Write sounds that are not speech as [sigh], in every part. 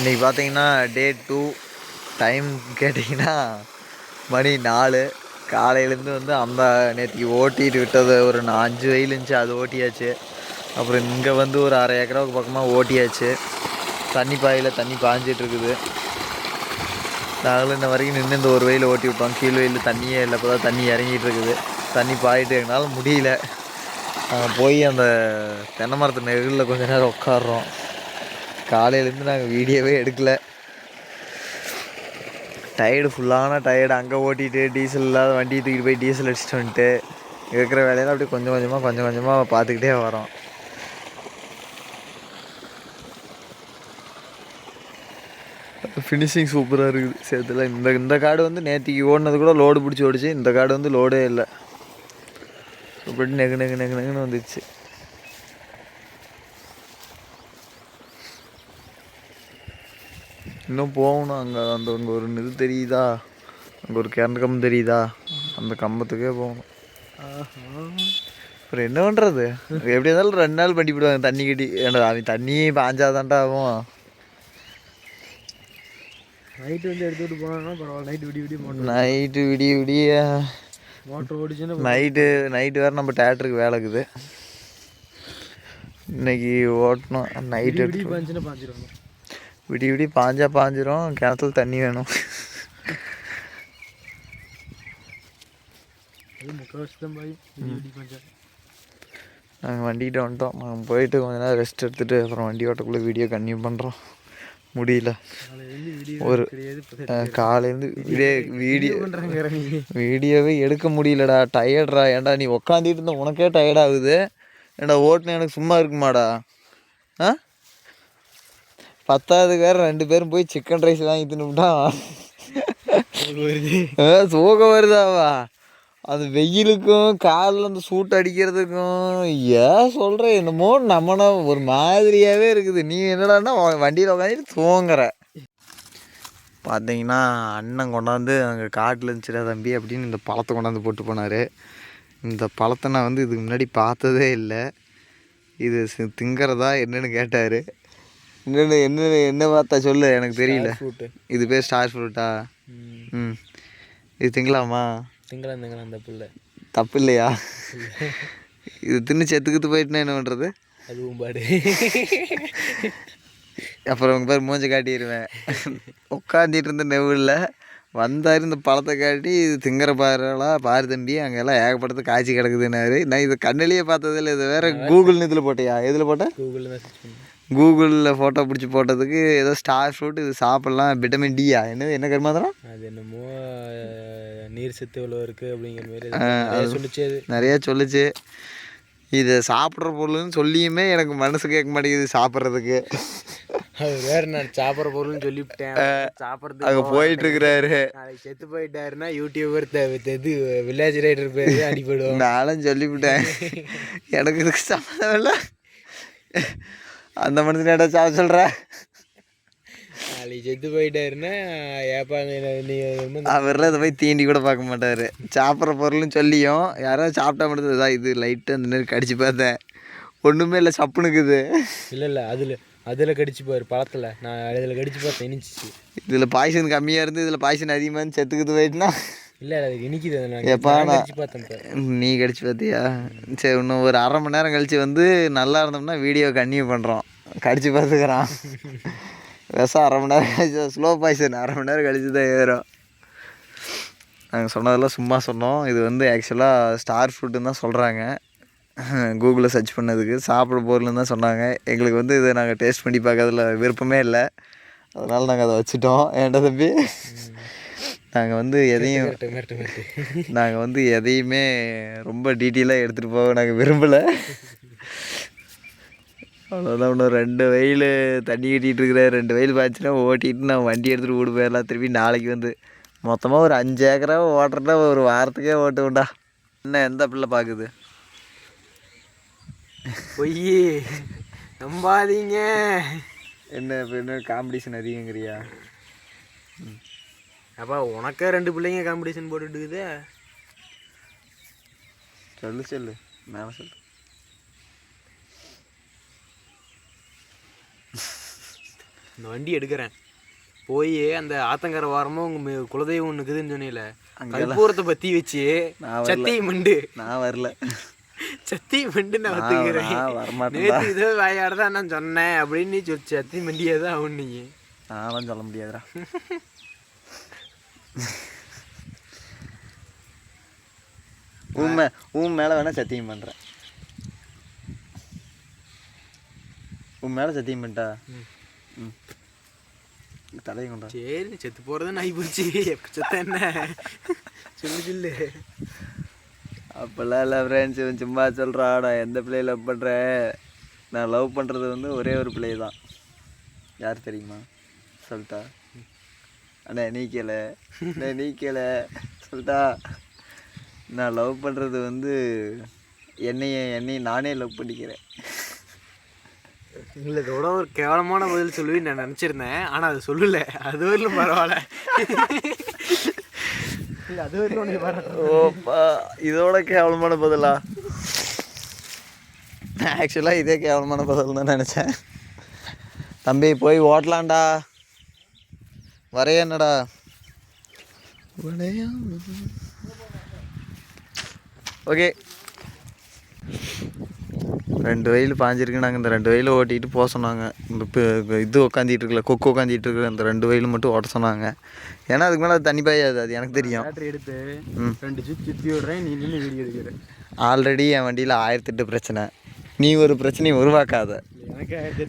இன்றைக்கி பார்த்தீங்கன்னா டே two time கேட்டிங்கன்னா மணி நாலு. காலையிலேருந்து வந்து அந்த நேற்றுக்கு ஓட்டிட்டு விட்டது. ஒரு அஞ்சு வயல் இருந்துச்சு அது ஓட்டியாச்சு. அப்புறம் இங்கே வந்து ஒரு அரை ஏக்கராவுக்கு பக்கமாக ஓட்டியாச்சு. தண்ணி பாயில் தண்ணி பாஞ்சிட்டு இருக்குது. நாங்களும் இன்ன வரைக்கும் நின்று இந்த ஒரு வயலில் ஓட்டி விட்டோம். கீழ் வயலில் தண்ணியே இல்லை இப்போ தான் தண்ணி இறங்கிட்டு இருக்குது. தண்ணி பாயிட்டு எங்களால் முடியல. நாங்கள் போய் அந்த தென்னை மரத்து நெருளில் கொஞ்ச நேரம் உட்காடுறோம் காலையிலேருந்து நாங்கள் வீடியோவே எடுக்கல. டயர்டு ஃபுல்லான டயர்டு அங்கே ஓட்டிட்டு டீசல் இல்லாத வண்டியை தூக்கிட்டு போய் டீசல் அடிச்சுட்டு வந்துட்டு இருக்கிற வேலையில் அப்படியே கொஞ்சம் கொஞ்சமாக கொஞ்சம் கொஞ்சமாக பார்த்துக்கிட்டே வரோம். ஃபினிஷிங் சூப்பராக இருக்குது. சேர்த்துல இந்த இந்த காடு வந்து நேற்றுக்கு ஓடினது கூட லோடு பிடிச்சி ஓடிச்சு. இந்த காடு வந்து லோடே இல்லை. இப்படி நெகு நெகு நெகு நெகுன்னு வந்துச்சு இன்னும் போகணும். அங்கே அந்த அங்கே ஒரு இது தெரியுதா? அங்கே ஒரு கரண்ட் கம்பம் தெரியுதா? அந்த கம்பத்துக்கே போகணும். அப்புறம் என்ன பண்ணுறது எப்படி இருந்தாலும் ரெண்டு நாள் பண்ணி விடுவாங்க தண்ணி கட்டி ஏன்டா அவன் தண்ணி பாஞ்சாதான்டா ஆகும். நைட்டு வந்து எடுத்துகிட்டு போனாங்கன்னா பரவாயில்ல. நைட்டு விடிய விடிய மோட்டர் நைட்டு விடிய விடிய மோட்டர் ஓடிச்சுன்னா நைட்டு நைட்டு வேறு நம்ம தேட்டருக்கு வேலை இருக்குது. இன்னைக்கு ஓட்டணும். நைட்டு விடிய பாஞ்சுன்னா பாஞ்சிருவாங்க. விடிய விடிய பாஞ்சா பாஞ்சிரும் கிணத்துல தண்ணி வேணும். நாங்கள் வண்டிக்கிட்ட வந்துட்டோம். நாங்கள் போயிட்டு கொஞ்ச நேரம் ரெஸ்ட் எடுத்துகிட்டு அப்புறம் வண்டி ஓட்டக்குள்ளே வீடியோ கன்டினியூ பண்ணுறோம் முடியல. ஒரு காலையிலேருந்து வீடியோ வீடியோ வீடியோவே எடுக்க முடியலடா. டயர்ட்ரா ஏன்டா நீ உக்காந்துட்டு இருந்த? உனக்கே டயர்ட் ஆகுது. ஏன்டா ஓட்டுன எனக்கு சும்மா இருக்குமாடா? ஆ? பத்தாவதுக்கு வேற ரெண்டு பேரும் போய் சிக்கன் ரைஸ் வாங்கி தின்னுட்டா. சோகம் வருதாவா? அது வெயிலுக்கும் காலில் அந்த சூட்டு அடிக்கிறதுக்கும். ஏன் சொல்கிற என்னமோ நம்மனா ஒரு மாதிரியாகவே இருக்குது. நீ என்னடான்னா வண்டியில் உட்காந்துட்டு தூங்குற. பார்த்தீங்கன்னா அண்ணன் கொண்டாந்து அங்கே காட்டில் இருந்துச்சுடா தம்பி அப்படின்னு இந்த பழத்தை கொண்டாந்து போட்டு போனார். இந்த பழத்தை நான் வந்து இதுக்கு முன்னாடி பார்த்ததே இல்லை. இது திங்கிறதா என்னன்னு கேட்டார். என்னென்னு என்ன என்ன பார்த்தா சொல்லு எனக்கு தெரியல. இது பேர் ஸ்டார் ஃப்ரூட்டா ம். இது திங்கலாமா? திங்கலாம் திங்கலாம் அந்த பிள்ளை தப்பு இல்லையா [laughs] இது தின்னு செத்துக்கிட்டு போயிட்டுனா என்ன பண்ணுறது அதுவும் பாடு [laughs] அப்புறம் உங்க பேர் மூஞ்ச காட்டிடுவேன் உட்காந்துட்டு இருந்த நெவுலில் வந்தார் இந்த பழத்தை காட்டி இது திங்கிற பாருலா பாரு தம்பி அங்கெல்லாம் ஏகப்பட்டது காய்ச்சி கிடக்குதுன்னாரு. நான் இதை கண்ணிலேயே பார்த்ததில்ல இது வேற கூகுள்னு இதில் போட்டியா? எதில் போட்ட? கூகுளில் தான் கூகுளில் ஃபோட்டோ பிடிச்சி போட்டதுக்கு ஏதோ ஸ்டார் ஃப்ரூட் இது சாப்பிட்லாம் விட்டமின் டியா என்னது என்ன கருமாதிரம் அது என்னமோ நீர் சத்து எவ்வளோ இருக்குது அப்படிங்கிற மாதிரி சொல்லிச்சு நிறையா சொல்லுச்சு. இதை சாப்பிட்ற பொருள்னு சொல்லியுமே எனக்கு மனசு கேட்க மாட்டேங்குது சாப்பிட்றதுக்கு. அது வேற நான் சாப்பிட்ற பொருள்னு சொல்லிவிட்டேன். சாப்பிட்றது அங்கே போயிட்டுருக்கிறாரு நாளைக்கு செத்து போயிட்டாருன்னா யூடியூபர் இது வில்லேஜ் ரைடர் பேர் அடிபடும் நானும் சொல்லிவிட்டேன். [laughs] எனக்கு இதுக்கு சம்மந்தம் இல்லை. அந்த மனுஷன் ஏடா சாப்பிட சொல்கிற நாளைக்கு செத்து போயிட்டாருன்னா ஏப்பா நீ நீ ரொம்ப அவரெல்லாம் இதை போய் தீண்டி கூட பார்க்க மாட்டார். சாப்பிட்ற பொருள்னு சொல்லியும் யாராவது சாப்பிட்டா மட்டும் இதான் இது லைட்டாக அந்த நேரம் கடிச்சு பார்த்தேன். ஒன்றுமே இல்லை சப்புனுக்குது இல்லை இல்லை அதில் அதில் கடிச்சு பாரு பழத்தில். நான் அதில் கடிச்சு பார்த்தேன் இனிச்சிச்சு. இதில் பாய்சன் கம்மியாக இருந்து இதில் பாய்சன் அதிகமாக இருந்து செத்துக்குது போயிட்டுனா? இல்லை அது இனிக்குது அது எப்பா கடிச்சு பார்த்தேன் நீ கடிச்சு பார்த்தியா? சரி இன்னும் ஒரு அரை மணி நேரம் கழிச்சு வந்து நல்லா இருந்தோம்னா வீடியோ கன்டினியூ பண்ணுறோம் கடிச்சு பார்த்துக்கிறான். விஷம் அரை மணி நேரம் கழிச்சு ஸ்லோ பாய்சன் அரை மணி நேரம் கழிச்சு தான் ஏறும். நாங்கள் சொன்னதெல்லாம் சும்மா சொன்னோம். இது வந்து ஆக்சுவலாக ஸ்டார் ஃப்ரூட்டுன்னு தான் சொல்கிறாங்க கூகுளில் சர்ச் பண்ணதுக்கு சாப்பிட பொருள்னு தான் சொன்னாங்க. எங்களுக்கு வந்து இதை நாங்கள் டேஸ்ட் பண்ணி பார்க்கறதுல விருப்பமே இல்லை. அதனால் நாங்கள் அதை வச்சுட்டோம். ஏன்டா தம்பி? நாங்கள் வந்து எதையும் நாங்கள் வந்து எதையுமே ரொம்ப டீட்டெயிலாக எடுத்துகிட்டு போக நாங்கள் விரும்பலை. அவ்வளோதான் இன்னும் ரெண்டு வெயில் தண்ணி கட்டிகிட்டு இருக்கிறேன் ரெண்டு வெயில் பாய்ச்சுன்னா ஓட்டிட்டு நான் வண்டி எடுத்துகிட்டு வீடு போயிடலாம் திருப்பி நாளைக்கு வந்து. மொத்தமாக ஒரு அஞ்சு ஏக்கரா ஓட்டுறதா ஒரு வாரத்துக்கே ஓட்டுவேன்டா. என்ன எந்த பிள்ளை பார்க்குது பொய். நம்பாதீங்க. என்ன இப்போ என்ன காம்படிஷன் அதிகங்கிறியா? அப்பா உனக்கே ரெண்டு பிள்ளைங்க காம்படிஷன் போட்டுட்டுக்குது சொல்லு சொல்லு. மேலே சொல்லு. இந்த வண்டி எடுக்கிறேன். போய் அந்த ஆத்தங்கரை வாரமும் உங்க குலதெய்வம் ஒன்று இருக்குதுன்னு சொன்னீங்களே கற்பூரத்தை பற்றி வச்சு. சத்தியம் மண்டு. நான் வரல. சத்தியம் மண்டு நான் ஒத்துக்கிறேன். நேற்று இதோ வாயாட தான் நான் சொன்னேன் அப்படின்னு நீ சொல்லி சத்தியம் மண்டியே தான் ஆகும் நீ. நான்லாம் சொல்ல முடியாதுடா. உண்மை உன் மேலே வேணா சத்தியம் பண்ணுறேன் உன் மேலே சத்தியம் பண்ணிட்டா ம். ம் தலையை கொண்டா சரி செத்து போகிறது நாய் போச்சு செத்த என்ன சொல்லு சொல்லு அப்போல்லாம் இல்லை ஃப்ரெண்ட்ஸ் இவன் சும்மா சொல்கிறா நான் எந்த பிள்ளையை லவ் பண்ணுறேன் நான் லவ் பண்ணுறது வந்து ஒரே ஒரு பிள்ளை தான் யார் தெரியுமா சொல்லிட்டா அண்ணே நீ கேள அண்ணே நீ கேள சொல்லிட்டா நான் லவ் பண்ணுறது வந்து என்னைய என்னைய நானே லவ் பண்ணிக்கிறேன் இல்லை இதோட ஒரு கேவலமான பதில் சொல்லுவேன் நான் நினச்சிருந்தேன். ஆனால் அது சொல்லலை. அது வரலும் பரவாயில்ல. இல்லை அது வரலும் ஓப்பா இதோட கேவலமான பதிலா? ஆக்சுவலாக இதே கேவலமான பதில் தான் நினச்சேன். தம்பி போய் ஓட்டலாம்டா. வரைய என்னடா ஓகே. ரெண்டு வெயில் பாஞ்சிருக்கு. நாங்கள் இந்த ரெண்டு வெயில் ஓட்டிட்டு போக சொன்னாங்க. இந்த இப்போ இது உட்காந்துட்டு இருக்கல கொக்கு உட்காந்துட்டு இருக்கிற அந்த ரெண்டு வெயில் மட்டும் ஓட்ட சொன்னாங்க. ஏன்னா அதுக்கு மேலே அது தண்ணி பாயாது அது எனக்கு தெரியும். எடுத்து. ரெண்டு சுற்றி சுற்றி விடுறேன் நீ நின்று வீடியோ எடுக்கிற. ஆல்ரெடி என் வண்டியில் ஆயிரத்தெட்டு பிரச்சனை. நீ ஒரு பிரச்சனையை உருவாக்காத.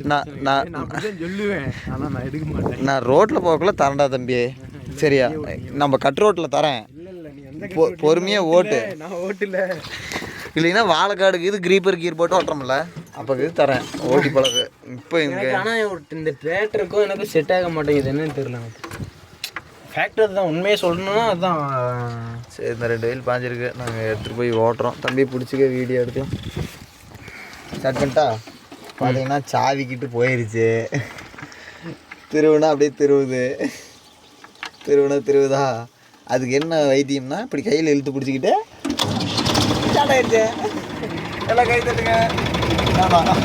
நான் நான் நான் அப்படிதான் சொல்லுவேன். ஆனால் நான் எடுக்க மாட்டேன். நான் ரோட்டில் போகக்குள்ள தரேன்டா தம்பி. சரியா? நம்ம கட் ரோட்டில் தரேன். இல்லை இல்லை நீ எந்த பொ- பொறுமையா ஓட்டு. நான் ஓட்டுல. இல்லைன்னா வாழைக்காடுக்கு இது கிரீப்பர் கீர் போட்டு ஓட்டுறோம்ல. அப்போ இது தரேன். ஓட்டி பழகு. இப்போ இங்கே ஆனால் இந்த ட்ரேட்டருக்கும் எனக்கு செட் ஆக மாட்டேங்குது என்னன்னு தெரியல ஃபேக்டர் தான் உண்மையை சொல்லணும்னா அதுதான் சரி இந்த ரெண்டு வெயில் பாஞ்சிருக்கு. நாங்கள் எடுத்துகிட்டு போய் ஓட்டுறோம். தம்பி பிடிச்சிக்க வீடியோ எடுக்கலாம். ஸ்டார்ட் பண்ணிட்டா? பார்த்தீங்கன்னா சாவிக்கிட்டு போயிருச்சு. திருவுனா அப்படியே திருவுது. திருவுனா திருவுதா? அதுக்கு என்ன வைத்தியம்னா இப்படி கையில் இழுத்து பிடிச்சிக்கிட்டு ஸ்டார்ட் ஆயிடுச்சு எல்லாம் கை தட்டுங்க. ஆமாம்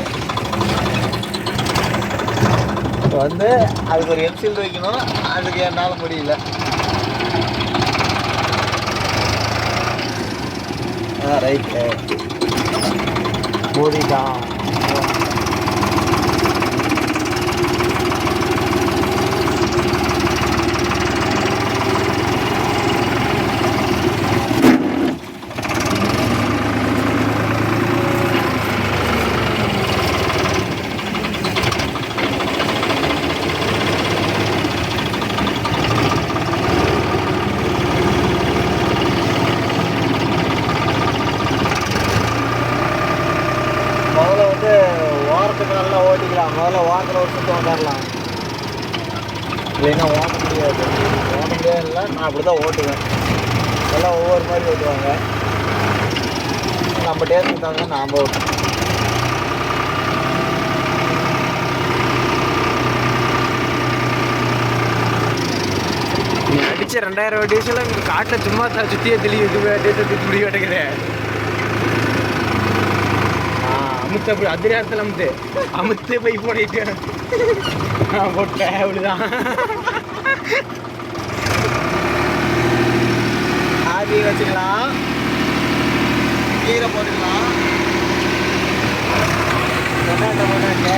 இப்போ வந்து அதுக்கு ஒரு எம்சில் வைக்கணும். அதுக்கு என்னால் முடியல. ஆ ரைட்டு மூடிட்டான் ஓரத்தில் வந்துடலாம் இல்லைன்னா ஓட்ட முடியாது. ஓட்ட முடியாதுல்ல நான் அப்படி தான் ஓட்டுவேன். எல்லாம் ஒவ்வொரு மாதிரி ஓட்டுவாங்க. நம்ம டேஸ்ட் தாங்க நாம் ஓட்டுவோம். நீ அடிச்ச ரெண்டாயிரம் டீசல் இங்கே காட்டில் சும்மா த சுற்றியே தெளிவு இது முடிவு தூக்கி முடிய மாட்டேங்குது அமுத்து அப்படி அதே நேரத்தில் அமுத்து. அமுத்து போய் போடிட்டு நான் போட்டேன் அப்படிதான் ஆதி வச்சுக்கலாம். கீரை போட்டுக்கலாம். டொமேட்டோ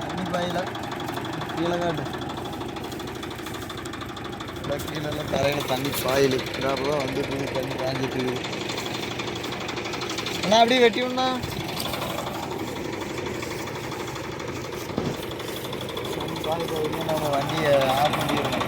தண்ணி பாயில கீழே காட்டு கீழெல்லாம் தரையில் தண்ணி பாயில் தான் வந்து இப்படி தண்ணி காஞ்சிட்டு. இருக்குது அண்ணா அப்படியே வெட்டி விடணா நம்ம வண்டியை ஆஃப் பண்ணிடணும்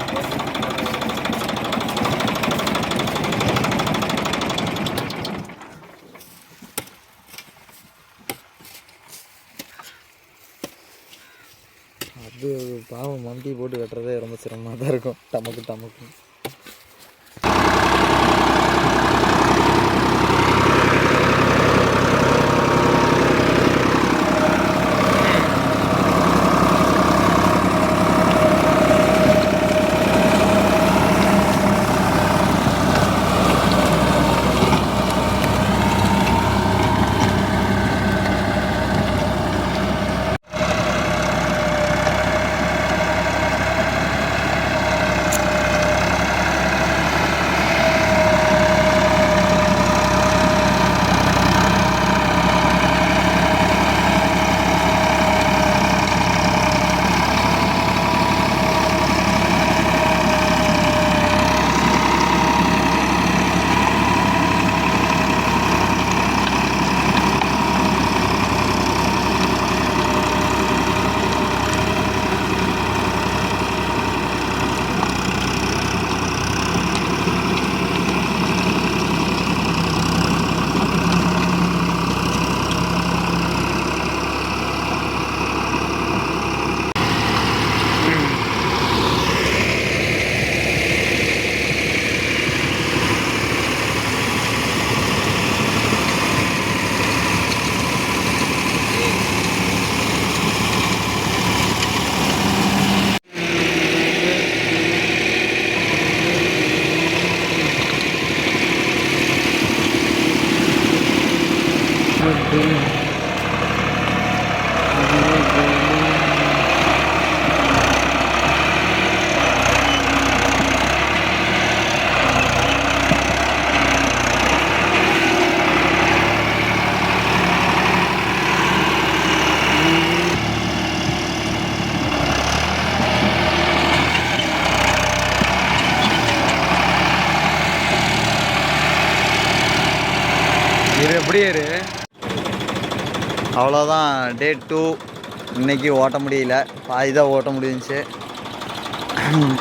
அது பாவம் மண்டி போட்டு வெட்டுறதே ரொம்ப சிரமமாக தான் இருக்கும். டமக்கு டமக்கு. இது அவ்வளோதான் டே டூ இன்னைக்கு ஓட்ட முடியல. பாதி தான் ஓட்ட முடிஞ்சிச்சு.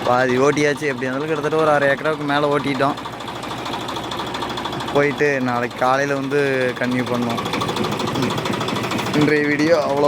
பாதி ஓட்டியாச்சு. எப்படி இருந்தாலும் கிட்டத்தட்ட ஒரு அரை ஏக்கராவுக்கு மேலே ஓட்டிட்டோம். போயிட்டு நாளைக்கு காலையில் வந்து கன்டினியூ பண்ணோம் இன்றைய வீடியோ அவ்வளோ